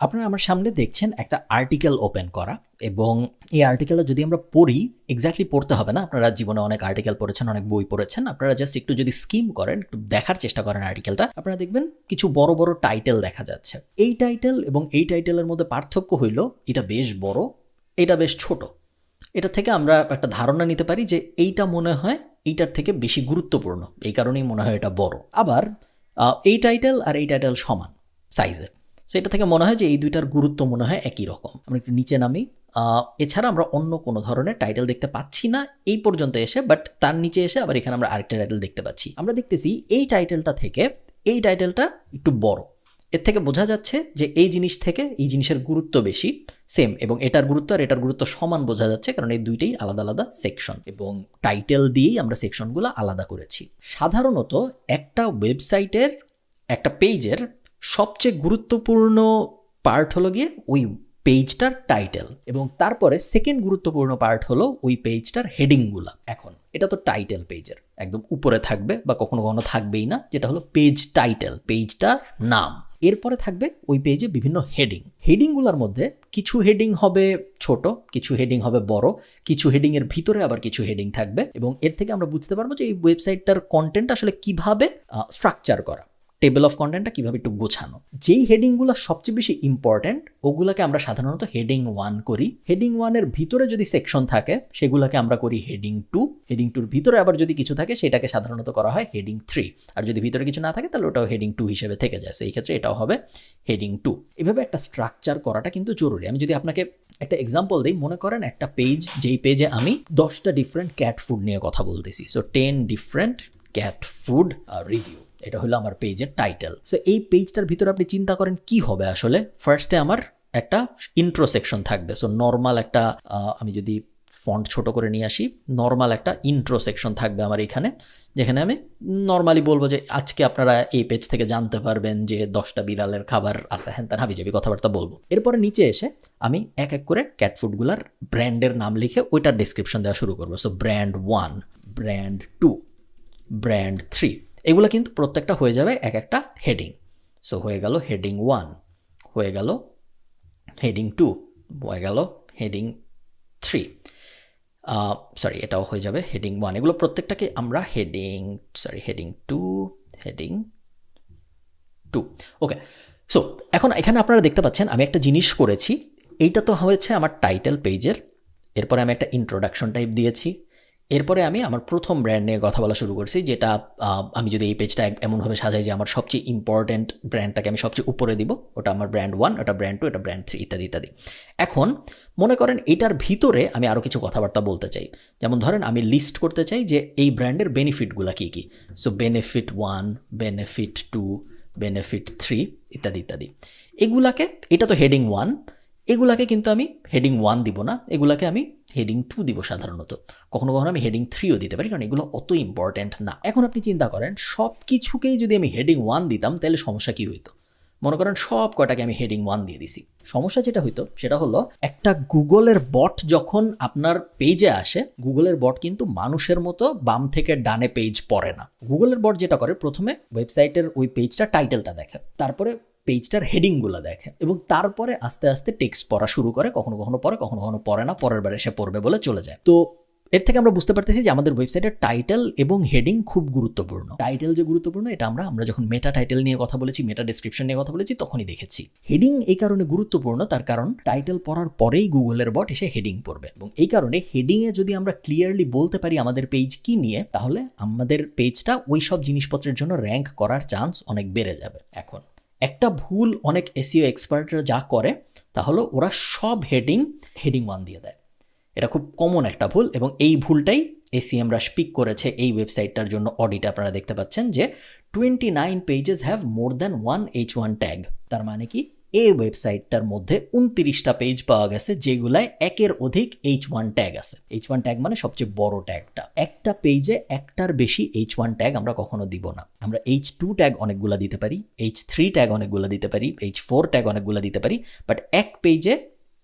আপনারা আমার সামনে দেখছেন একটা আর্টিকেল ওপেন করা এবং এই আর্টিকেলটা যদি আমরা পড়ি এক্স্যাক্টলি পড়তে হবে না। আপনারা জীবনে অনেক আর্টিকেল পড়েছেন, অনেক বই পড়েছেন। আপনারা জাস্ট একটু যদি স্কিম করেন, একটু দেখার চেষ্টা করেন আর্টিকেলটা আপনারা দেখবেন কিছু বড় বড় টাইটেল দেখা যাচ্ছে। এই টাইটেল এবং এই টাইটেলের মধ্যে পার্থক্য হইল, এটা বেশ বড়, এটা বেশ ছোট। এটা থেকে আমরা একটা ধারণা নিতে পারি যে এইটা মনে হয় এইটার থেকে বেশি গুরুত্বপূর্ণ। এই কারণেই মনে হয় এটা বড়। আবার এই টাইটেল আর এই টাইটেল সমান সাইজের সেটা থেকে মনে হয় যে এই দুইটার গুরুত্ব মনে হয় একই রকম। আমরা একটু নিচে নামি। এছাড়া আমরা অন্য কোনো ধরনের টাইটেল দেখতে পাচ্ছি না এই পর্যন্ত এসে বাট তার নিচে এসে আবার এখানে আমরা আরেকটা টাইটেল দেখতে পাচ্ছি। আমরা দেখতেছি এই টাইটেলটা থেকে এই টাইটেলটা একটু বড়। এর থেকে বোঝা যাচ্ছে যে এই জিনিস থেকে এই জিনিসের গুরুত্ব বেশি। সেম এবং এটার গুরুত্ব আর এটার গুরুত্ব সমান বোঝা যাচ্ছে কারণ এই দুইটাই আলাদা আলাদা সেকশন এবং টাইটেল দিয়েই আমরা সেকশনগুলো আলাদা করেছি। সাধারণত একটা ওয়েবসাইটের একটা পেজের সবচেয়ে গুরুত্বপূর্ণ পার্ট হলো গিয়ে ওই পেজটার টাইটেল এবং তারপরে সেকেন্ড গুরুত্বপূর্ণ পার্ট হলো ওই পেজটার হেডিংগুলো এখন, এটা তো টাইটেল পেজের একদম উপরে থাকবে বা কখনো কখনো থাকবেই না, যেটা হলো পেজ টাইটেল পেজটার নাম। এরপরে থাকবে ওই পেজে বিভিন্ন হেডিং হেডিংগুলোর মধ্যে কিছু হেডিং হবে ছোট, কিছু হেডিং হবে বড়, কিছু হেডিংয়ের ভিতরে আবার কিছু হেডিং থাকবে এবং এর থেকে আমরা বুঝতে পারব যে এই ওয়েবসাইটটার কন্টেন্ট আসলে কীভাবে স্ট্রাকচার করা। টেবিল অফ কন্টেন্টটা কীভাবে একটু গোছানো? যেই হেডিংগুলো সবচেয়ে বেশি ইম্পর্ট্যান্ট ওগুলোকে আমরা সাধারণত হেডিং ওয়ান করি। হেডিং ওয়ানের ভিতরে যদি সেকশন থাকে, সেগুলোকে আমরা করি হেডিং টু হেডিং টুর ভিতরে আবার যদি কিছু থাকে, সেটাকে সাধারণত করা হয় হেডিং থ্রি আর যদি ভিতরে কিছু না থাকে, তাহলে ওটাও হেডিং টু হিসেবে থেকে যায়। সেই ক্ষেত্রে এটাও হবে হেডিং টু এভাবে একটা স্ট্রাকচার করাটা কিন্তু জরুরি। আমি যদি আপনাকে একটা এক্সাম্পল দিই, মনে করেন একটা পেজ যেই পেজে আমি দশটা ডিফারেন্ট ক্যাট ফুড নিয়ে কথা বলতেছি। So ten different cat food review এটা হলো আমার পেজের টাইটেল সো এই পেজটার ভিতরে আপনি চিন্তা করেন কি হবে আসলে? ফার্স্টে আমার একটা ইন্ট্রো সেকশন থাকবে। সো নর্মাল একটা আমি যদি ফন্ট ছোট করে নিয়ে আসি নর্মাল একটা ইন্ট্রো সেকশন থাকবে আমার এখানে, যেখানে আমি নর্মালি বলব যে আজকে আপনারা এই পেজ থেকে জানতে পারবেন যে দশটা বিড়ালের খাবার আছে। হ্যান তার হাবি যাবি কথাবার্তা বলব। এরপরে নিচে এসে আমি এক এক করে ক্যাট ফুডগুলার ব্র্যান্ডের নাম লিখে ওইটার ডিসক্রিপশন দেওয়া শুরু করব। So brand one brand two brand three এগুলো কিন্তু প্রত্যেকটা হয়ে যাবে এক একটা হেডিং সো হয়ে গেল হেডিং ওয়ান হয়ে গেল হেডিং টু হয়ে গেল হেডিং থ্রি সরি এটাও হয়ে যাবে হেডিং ওয়ান এগুলো প্রত্যেকটাকে আমরা heading sorry heading two heading two okay so এখন এখানে আপনারা দেখতে পাচ্ছেন, আমি একটা জিনিস করেছি, এইটা তো হয়েছে আমার টাইটেল পেজের এরপরে আমি একটা ইন্ট্রোডাকশন টাইপ দিয়েছি। এরপরে আমি আমার প্রথম ব্র্যান্ড নিয়ে কথা বলা শুরু করছি, যেটা আমি যদি এই পেজটা এমনভাবে সাজাই যে আমার সবচেয়ে ইম্পর্ট্যান্ট ব্র্যান্ডটাকে আমি সবচেয়ে উপরে দিব, ওটা আমার ব্র্যান্ড ওয়ান ওটা ব্র্যান্ড টু এটা ব্র্যান্ড থ্রি ইত্যাদি ইত্যাদি। এখন মনে করেন এটার ভিতরে আমি আরও কিছু কথাবার্তা বলতে চাই। যেমন ধরেন আমি লিস্ট করতে চাই যে এই ব্র্যান্ডের বেনিফিটগুলো কী কী। So benefit one benefit two benefit three ইত্যাদি ইত্যাদি। এগুলাকে, এটা তো হেডিং ওয়ান এগুলাকে কিন্তু আমি হেডিং ওয়ান দিব না, এগুলাকে আমি হেডিং টু দিব সাধারণত। কখনো কখনো আমি হেডিং থ্রিও দিতে পারি, কারণ এগুলো অত ইম্পর্ট্যান্ট না। এখন আপনি চিন্তা করেন সব কিছুকেই যদি আমি হেডিং ওয়ান দিতাম, তাহলে সমস্যা কী হইতো? মনে করেন সব কটাকে আমি হেডিং ওয়ান দিয়ে দিছি। সমস্যা যেটা হইতো, সেটা হলো একটা গুগলের বট যখন আপনার পেজে আসে গুগলের বট কিন্তু মানুষের মতো বাম থেকে ডানে পেজ পড়ে না। গুগলের বট যেটা করে, প্রথমে ওয়েবসাইটের ওই পেজটা টাইটেলটা দেখে। তারপরে পেজটার হেডিংগুলো দেখে এবং তারপরে আস্তে আস্তে টেক্সট পড়া শুরু করে, কখনো কখনো পড়ে, কখনো কখনো পড়ে না, পরের বার এসে পড়বে বলে চলে যায়। তো এর থেকে আমরা বুঝতে পারতেছি যে আমাদের ওয়েবসাইটের টাইটেল এবং হেডিং খুব গুরুত্বপূর্ণ। টাইটেল যে গুরুত্বপূর্ণ, এটা আমরা আমরা যখন মেটা টাইটেল নিয়ে কথা বলেছি মেটা ডিসক্রিপশন নিয়ে কথা বলেছি, তখনই দেখেছি। হেডিং এই কারণে গুরুত্বপূর্ণ, তার কারণ টাইটেল পড়ার পরেই গুগলের বট এসে হেডিং পড়বে। এবং এই কারণে হেডিংয়ে যদি আমরা ক্লিয়ারলি বলতে পারি আমাদের পেজ কি নিয়ে, তাহলে আমাদের পেজটা ওই সব জিনিসপত্রের জন্য র্যাঙ্ক করার চান্স অনেক বেড়ে যাবে, এখন। একটা ভুল অনেক এসিও এক্সপার্টরা যা করে তাহলে ওরা সব হেডিং হেডিং ওয়ান দিয়ে দেয়। এটা খুব কমন একটা ভুল এবং এই ভুলটাই এসিএমরা স্পিক করেছে এই ওয়েবসাইটটার জন্য অডিট আপনারা দেখতে পাচ্ছেন যে twenty nine pages have more than one H one tag তার মানে কি? এই ওয়েবসাইটটার মধ্যে উনত্রিশটা পেজ পাওয়া গেছে, যেগুলায় একের অধিক এইচ ওয়ান ট্যাগ আছে। এইচ ওয়ান ট্যাগ মানে সবচেয়ে বড় ট্যাগটা একটা পেজে একটার বেশি এইচ ওয়ান ট্যাগ আমরা কখনো দিব না। আমরা এইচ টু ট্যাগ অনেকগুলা দিতে পারি এইচ থ্রি ট্যাগ অনেকগুলো দিতে পারি এইচ ফোর ট্যাগ অনেকগুলো দিতে পারি বাট এক পেজে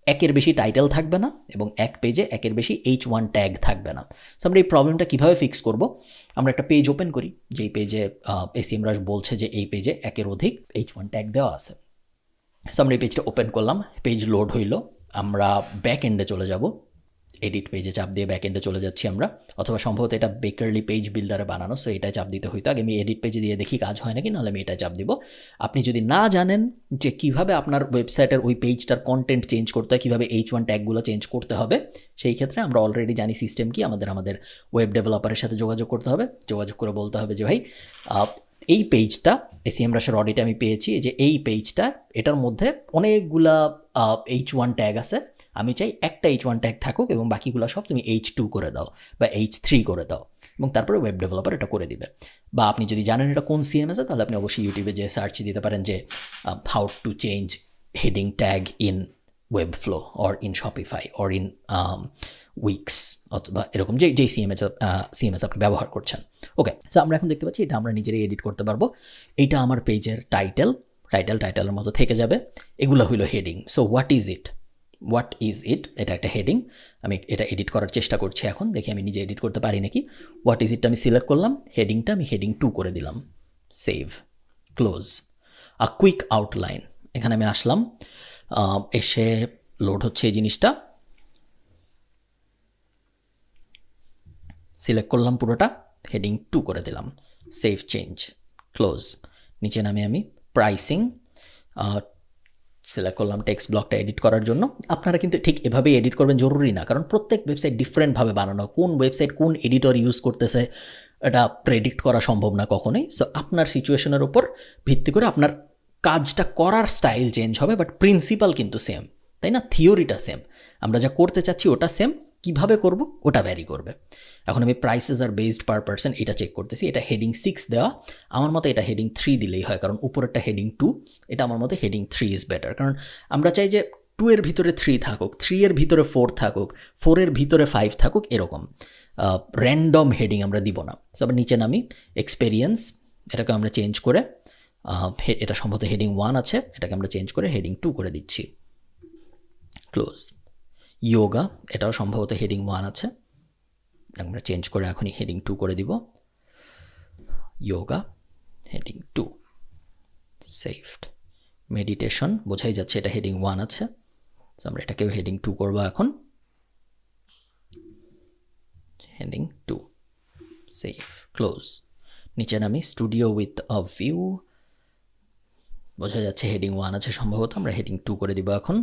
একের বেশি টাইটেল থাকবে না এবং এক পেজে একের বেশি এইচ ওয়ান ট্যাগ থাকবে না। সো আমরা এই প্রবলেমটা কীভাবে ফিক্স করব? আমরা একটা পেজ ওপেন করি, যেই পেজে এসিএম রাশ বলছে যে এই পেজে একের অধিক এইচ ওয়ান ট্যাগ দেওয়া আছে। সো আমরা এই পেজটা ওপেন করলাম পেজ লোড হইল, আমরা ব্যাক এন্ডে চলে যাব। এডিট পেজে চাপ দিয়ে ব্যাক এন্ডে চলে যাচ্ছি আমরা, অথবা সম্ভবত এটা বেকারলি পেজ বিল্ডারে বানানো সো এটা চাপ দিতে হইতো। আগে আমি এডিট পেজে দিয়ে দেখি কাজ হয় নাকি, নাহলে আমি এটা চাপ দিব। আপনি যদি না জানেন যে কীভাবে আপনার ওয়েবসাইটের ওই পেজটার কন্টেন্ট চেঞ্জ করতে হয়, কীভাবে এইচ ওয়ান ট্যাগগুলো চেঞ্জ করতে হবে, সেই ক্ষেত্রে আমরা অলরেডি জানি সিস্টেম কি, আমাদের আমাদের ওয়েব ডেভেলপারের সাথে যোগাযোগ করতে হবে। যোগাযোগ করে বলতে হবে যে, ভাই এই পেজটা এসিএম রাশের অডিটে আমি পেয়েছি যে এই পেজটা এটার মধ্যে অনেকগুলা এইচ ওয়ান ট্যাগ আছে। আমি চাই একটা এইচ ওয়ান ট্যাগ থাকুক এবং বাকিগুলো সব তুমি এইচ টু করে দাও বা এইচ থ্রি করে দাও এবং তারপরে ওয়েব ডেভেলপার এটা করে দিবে। বা আপনি যদি জানেন এটা কোন সিএম আছে তাহলে আপনি অবশ্যই ইউটিউবে যে সার্চ দিতে পারেন যে how to change heading tag in Webflow or in Shopify or in Wix অথবা এরকম যে যেই সিএমএস সিএমএস আপনি ব্যবহার করছেন। ওকে সো আমরা এখন দেখতে পাচ্ছি এটা আমরা নিজেরাই এডিট করতে পারব। এইটা আমার পেজের টাইটেল টাইটেল টাইটেলের মতো থেকে যাবে। এগুলো হইল heading so what is it what is it এটা একটা হেডিং আমি এটা এডিট করার চেষ্টা করছি এখন। দেখি আমি নিজে এডিট করতে পারি নাকি? হোয়াট ইজ ইটটা আমি সিলেক্ট করলাম। হেডিংটা আমি হেডিং টু করে দিলাম। Save close a quick outline এখানে আমি আসলাম। এসে লোড হচ্ছে এই জিনিসটা। সিলেক্ট করলাম পুরোটা হেডিং টু করে দিলাম। সেভ চেঞ্জ ক্লোজ নিচে নামে আমি প্রাইসিং সিলেক্ট করলাম টেক্সট ব্লকটা এডিট করার জন্য। আপনারা কিন্তু ঠিক এভাবেই এডিট করবেন, জরুরি না, কারণ প্রত্যেক ওয়েবসাইট ডিফারেন্টভাবে বানানো। কোন ওয়েবসাইট কোন এডিটর ইউজ করতেছে, এটা প্রেডিক্ট করা সম্ভব না কখনোই। সো আপনার সিচুয়েশনের উপর ভিত্তি করে আপনার কাজটা করার স্টাইল চেঞ্জ হবে বাট প্রিন্সিপাল কিন্তু সেম তাই না? থিওরিটা সেম আমরা যা করতে চাচ্ছি, ওটা সেম কীভাবে করব, ওটা ভ্যারি করবে। এখন আমি প্রাইসেস আর বেসড পার পার্সন এটা চেক করতেছি, এটা হেডিং সিক্স দেওয়া। আমার মতে এটা হেডিং থ্রি দিলেই হয়, কারণ উপরেরটা হেডিং টু এটা আমার মতে হেডিং থ্রি ইজ বেটার কারণ আমরা চাই যে টু এর ভিতরে থ্রি থাকুক থ্রি এর ভিতরে ফোর থাকুক ফোরের ভিতরে ফাইভ থাকুক, এরকম। র্যান্ডম হেডিং আমরা দিব না। তো আবার নিচে নামি এক্সপেরিয়েন্স এটাকে আমরা চেঞ্জ করে এটা সম্ভবত হেডিং ওয়ান আছে, এটাকে আমরা চেঞ্জ করে হেডিং টু করে দিচ্ছি। ক্লোজ ইয়োগা এটাও সম্ভবত হেডিং ওয়ান আছে। আমরা চেঞ্জ করে এখনই হেডিং টু করে দিব। Yoga heading two saved meditation বোঝাই যাচ্ছে এটা হেডিং ওয়ান আছে। তো আমরা এটাকেও হেডিং টু করব এখন। হেডিং টু সেফ ক্লোজ নিচে নামি স্টুডিও উইথ আ ভিউ বোঝা যাচ্ছে হেডিং ওয়ান আছে সম্ভবত, আমরা হেডিং টু করে দিব এখন।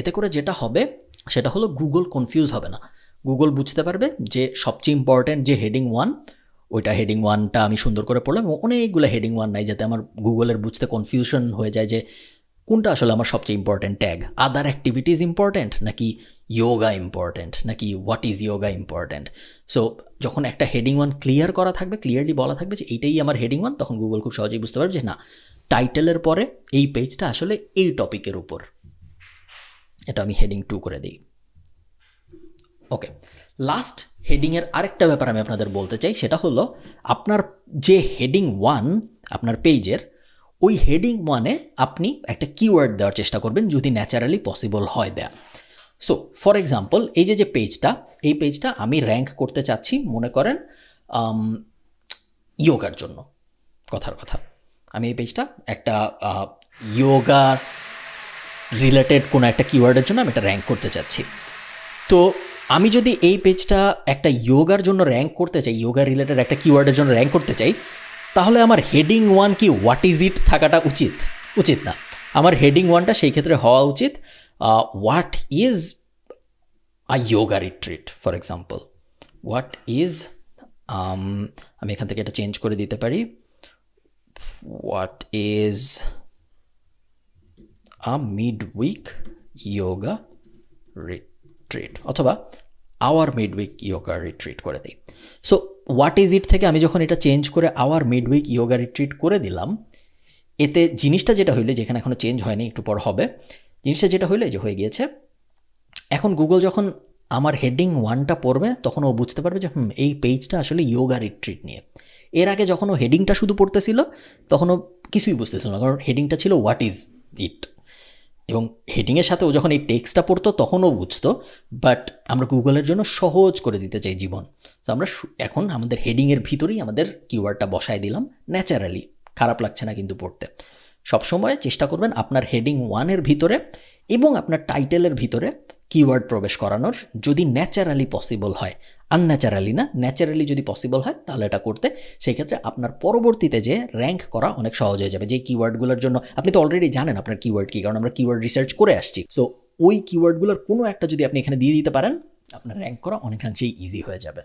এতে করে যেটা হবে সেটা হলো গুগল কনফিউজ হবে না। গুগল বুঝতে পারবে যে সবচেয়ে ইম্পর্ট্যান্ট যে হেডিং ওয়ান ওইটা হেডিং ওয়ানটা আমি সুন্দর করে পড়লাম এবং অনেকগুলো হেডিং ওয়ান নাই যাতে আমার গুগলের বুঝতে কনফিউশন হয়ে যায় যে কোনটা আসলে আমার সবচেয়ে important tag other activities important নাকি ইয়োগা ইম্পর্ট্যান্ট নাকি what is yoga important so যখন একটা হেডিং ওয়ান ক্লিয়ার করা থাকবে ক্লিয়ারলি বলা থাকবে যে এইটাই আমার হেডিং ওয়ান তখন গুগল খুব সহজেই বুঝতে পারবে যে না টাইটেলের পরে এই পেজটা আসলে এই টপিকের উপর। এটা আমি হেডিং টু করে দিই। ওকে লাস্ট হেডিংয়ের আরেকটা ব্যাপার আমি আপনাদের বলতে চাই, সেটা হলো আপনার যে হেডিং ওয়ান আপনার পেজের ওই হেডিং ওয়ানে আপনি একটা কিওয়ার্ড দেওয়ার চেষ্টা করবেন যদি ন্যাচারালি পসিবল হয় দেয়া। সো ফর এক্সাম্পল এই যে যে পেজটা এই পেজটা আমি র্যাঙ্ক করতে চাচ্ছি, মনে করেন ইয়োগার জন্য। কথার কথা। আমি এই পেজটা একটা ইয়োগা রিলেটেড কোনো একটা কিওয়ার্ডের জন্য আমি এটা র্যাঙ্ক করতে চাচ্ছি। তো আমি যদি এই পেজটা একটা ইয়োগার জন্য র্যাঙ্ক করতে চাই ইয়োগা রিলেটেড একটা কিওয়ার্ডের জন্য র্যাঙ্ক করতে চাই, তাহলে আমার হেডিং ওয়ান কি হোয়াট ইজ ইট থাকাটা উচিত? উচিত না। আমার হেডিং ওয়ানটা সেই ক্ষেত্রে হওয়া উচিত what is a yoga retreat for example what is আমি এখান থেকে এটা চেঞ্জ করে দিতে পারি। What is a mid week yoga retreat অথবা our mid week yoga retreat করে দিই। সো হোয়াট ইজ ইট থেকে আমি যখন এটা চেঞ্জ করে our mid week yoga retreat করে দিলাম, এতে জিনিসটা যেটা হইলে যেখানে এখনও চেঞ্জ হয়নি, একটু পর হবে। জিনিসটা যেটা হইলে যে হয়ে গিয়েছে, এখন গুগল যখন আমার হেডিং ওয়ানটা পড়বে, তখন ও বুঝতে পারবে যে, হুম, এই পেজটা আসলে ইয়োগা রিট্রিট নিয়ে। এর আগে যখন ও হেডিংটা শুধু পড়তেছিল, তখন ও কিছুই বুঝতেছিল না, কারণ হেডিংটা ছিল হোয়াট ইজ ইট এবং হেডিংয়ের সাথে ও যখন এই টেক্সটটা পড়তো তখনও বুঝতো বাট আমরা গুগলের জন্য সহজ করে দিতে চাই জীবন। তো আমরা এখন আমাদের হেডিংয়ের ভিতরেই আমাদের কিওয়ার্ডটা বসায় দিলাম ন্যাচারালি খারাপ লাগছে না কিন্তু পড়তে। সবসময় চেষ্টা করবেন আপনার হেডিং ওয়ানের ভিতরে এবং আপনার টাইটেলের ভিতরে কিওয়ার্ড প্রবেশ করানোর যদি ন্যাচারালি পসিবল হয়। আনন্যাচারালি না ন্যাচারালি যদি পসিবল হয়, তাহলে এটা করতে সেই ক্ষেত্রে আপনার পরবর্তীতে যে র্যাঙ্ক করা অনেক সহজ হয়ে যাবে। যে কিওয়ার্ডগুলোর জন্য, আপনি তো অলরেডি জানেন আপনার কিওয়ার্ড কী, কারণ আমরা কিওয়ার্ড রিসার্চ করে আসছি। সো ওই কিওয়ার্ডগুলোর কোনো একটা যদি আপনি এখানে দিয়ে দিতে পারেন, আপনার র্যাঙ্ক করা অনেকাংশেই ইজি হয়ে যাবে।